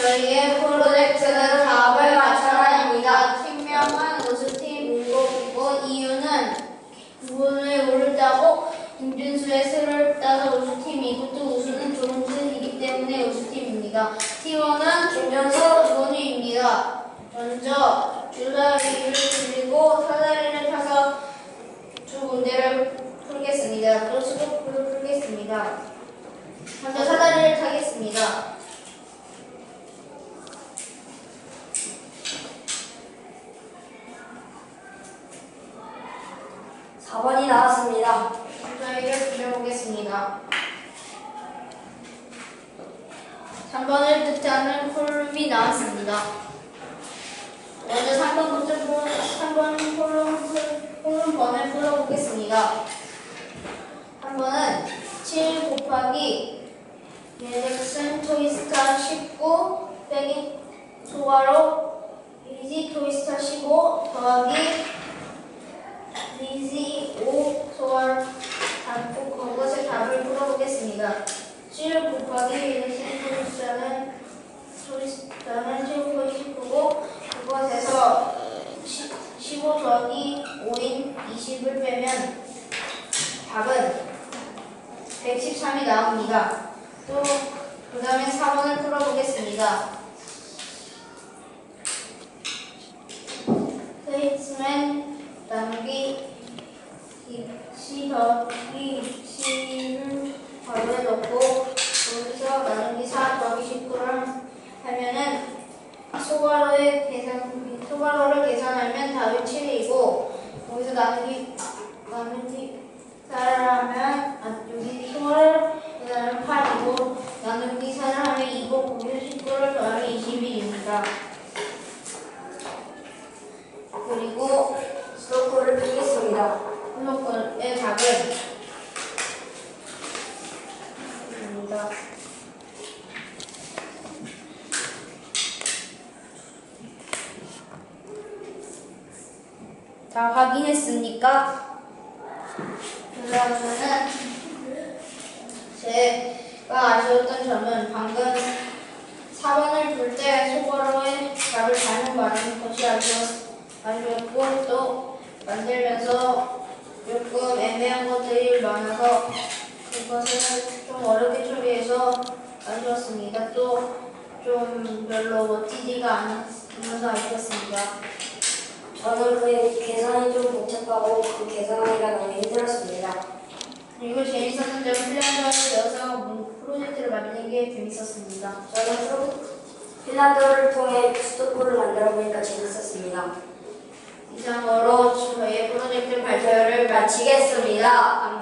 저희의 프로젝트는 답을 맞춰라입니다. 팀명은 우수팀 7이고 이유는 구분을 모른다고 김준수의 수를 따서 우수팀이고 또 우수는 좋은 뜻이기 때문에 우수팀입니다. 팀원은 김준수, 조원유입니다. 먼저 주사위를 돌리고 사다리를 타서 두 문제를 풀겠습니다. 또 수도표를 풀겠습니다. 먼저 사다리를 타겠습니다. 사번이 나왔습니다. 저희를 그려보겠습니다. 3번을 뜻하는 콜rum이 나왔습니다. 먼저 3번부터 풀, 3번 콜룸, 풀- 콜룸 번을 풀어보겠습니다. 3번은 7 곱하기 예렉슨 토이스타 19 빼기 소가로 이지 토이스타 15 더하기 리지 5 소월 답고 그것의 답을 풀어보겠습니다. 7 곱하기 1의 소리수는 소리수는 7 곱하기 19고 그것에서 15 더하기 5인 20을 빼면 답은 113이 나옵니다. 또 그 다음에 4번을 풀어보겠습니다. 스테이츠맨 나누기 시 더하기 시를 가로에 넣고 거기서 나누기 4 더하기 19를 하면은 소괄호의 계산 소괄호를 계산하면 답이 7이고 거기서 나누기 나누기 4를 하면 아, 여기 소괄호를 계산하면 8이고 나누기 4를 하면 2고 거기서 19를 더하면 21입니다. 그리고 수도표를 풀겠습니다. 플로건의 답은 입니다. 다 확인했습니까? 그러면은 제가 아쉬웠던 점은 방금 4번을 풀때 소괄호의 답을 잘못 말하는 것이 아쉬웠, 아쉬웠고 또 만들면서 조금 애매한 것들이 많아서 그것을 좀 어렵게 처리해서 아쉬웠습니다. 또 좀 별로 멋지지가 않아서 아쉬웠습니다. 저는 그 계산이 좀 복잡하고 그 계산하기가 너무 힘들었습니다. 그리고 재밌었던 점은 필란드를 배워서 문- 프로젝트를 만드는 게 재밌었습니다. 저는 프로- 핀란드어를 통해 수도표를 만들어 보니까 재밌었습니다. 이상으로 저희의 프로젝트 발표를 마치겠습니다.